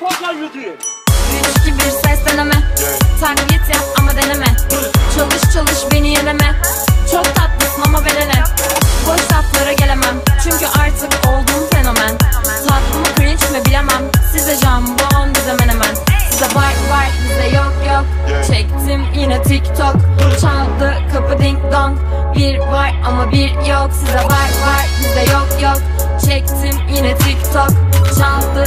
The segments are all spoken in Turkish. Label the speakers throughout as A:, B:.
A: diye.
B: 3 2 1 ses deneme. Taklit yap ama deneme. Çalış çalış beni yeneme. Çok tatlısın ama verene Boş laflara gelemem. Çünkü artık oldum fenomen. Tatlı mı cringe mi bilemem. Size jambon bize menemen Size var var bize yok yok. Çektim yine tiktok. Çaldı kapı ding dong. Bir var ama bir yok. Size var var bize yok yok. Çektim yine tiktok. Çaldı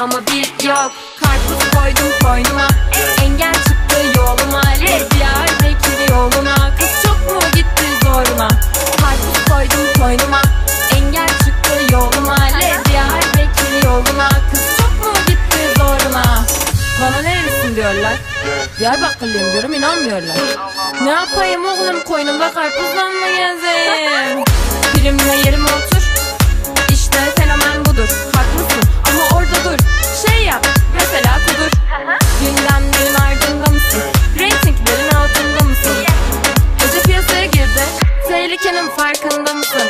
B: ama bir yok. Karpuz koydum koynuma Engel çıktı yoluma. Lezbiyer Bekir'i yoluna. Kız çok mu gitti zoruna Karpuz koydum koynuma Engel çıktı yoluma. Lezbiyer Bekir'i yoluna. Kız çok mu gitti zoruna Bana nerelisin diyorlar. Diyarbakırlıyım diyorum inanmıyorlar. Ne yapayım oğlum koynumda karpuzla mı gezeyim Primle yerime otur Tehlikenin farkında mısın?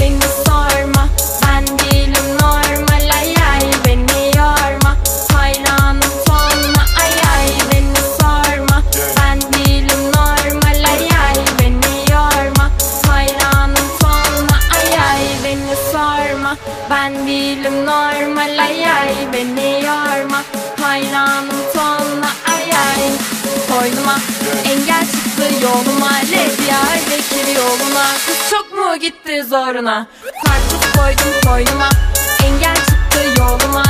B: Beni sorma Ben değilim normal ay ay. Beni yorma Hayranım tonla ay ay. Beni sorma Ben değilim normal ay ay. Beni yorma Hayranım tonla ay ay. Beni sorma Ben değilim normal ay ay. Beni engel çıktı yoluma Lezbiyer Bekir yoluna Kız çok mu gitti zoruna? Karpuz koydum koynuma Engel çıktı yoluma